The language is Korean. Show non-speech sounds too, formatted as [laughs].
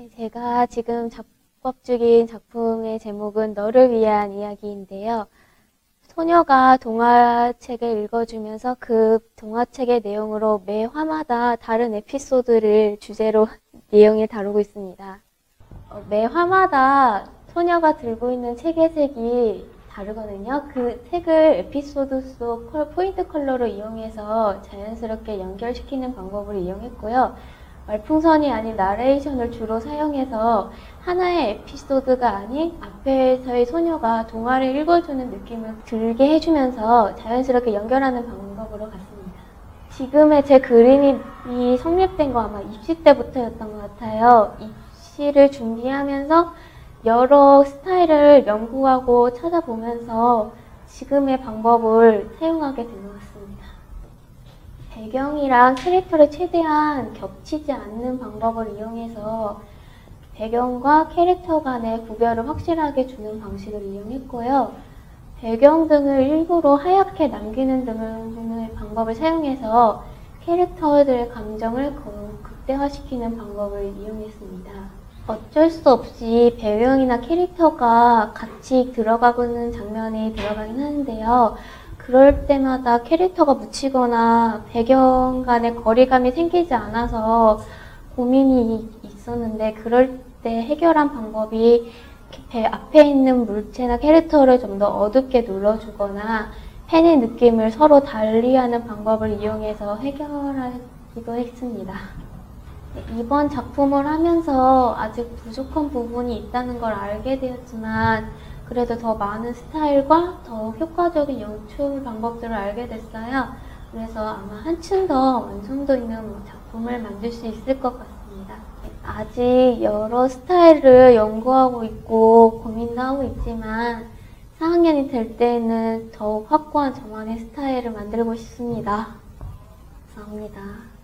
네, 제가 지금 작업 중인 작품의 제목은 너를 위한 이야기인데요. 소녀가 동화책을 읽어주면서 그 동화책의 내용으로 매 화마다 다른 에피소드를 주제로 [laughs] 내용을 다루고 있습니다. 어, 매 화마다 소녀가 들고 있는 책의 색이 다르거든요. 그 색을 에피소드 속 컬- 포인트 컬러로 이용해서 자연스럽게 연결시키는 방법을 이용했고요. 말풍선이 아닌 나레이션을 주로 사용해서 하나의 에피소드가 아닌 앞에서의 소녀가 동화를 읽어주는 느낌을 들게 해주면서 자연스럽게 연결하는 방법으로 갔습니다. 지금의 제 그림이 이 성립된 거 아마 입시 때부터였던 것 같아요. 입시를 준비하면서 여러 스타일을 연구하고 찾아보면서 지금의 방법을 사용하게 된 것 같습니다. 배경이랑 캐릭터를 최대한 겹치지 않는 방법을 이용해서 배경과 캐릭터 간의 구별을 확실하게 주는 방식을 이용했고요. 배경 등을 일부러 하얗게 남기는 등의 방법을 사용해서 캐릭터들의 감정을 거- 극대화시키는 방법을 이용했습니다. 어쩔 수 없이 배경이나 캐릭터가 같이 들어가는 장면이 들어가긴 하는데요. 그럴 때마다 캐릭터가 묻히거나 배경 간의 거리감이 생기지 않아서 고민이 있었는데 그럴 때 해결한 방법이 배 앞에 있는 물체나 캐릭터를 좀 더 어둡게 눌러주거나 펜의 느낌을 서로 달리하는 방법을 이용해서 해결하기도 했습니다. 네, 이번 작품을 하면서 아직 부족한 부분이 있다는 걸 알게 되었지만 그래도 더 많은 스타일과 더 효과적인 연출 방법들을 알게 됐어요. 그래서 아마 한층 더 완성도 있는 작품을 만들 수 있을 것 같습니다. 아직 여러 스타일을 연구하고 있고 고민도 하고 있지만 4학년이 될 때에는 더욱 확고한 저만의 스타일을 만들고 싶습니다. 감사합니다.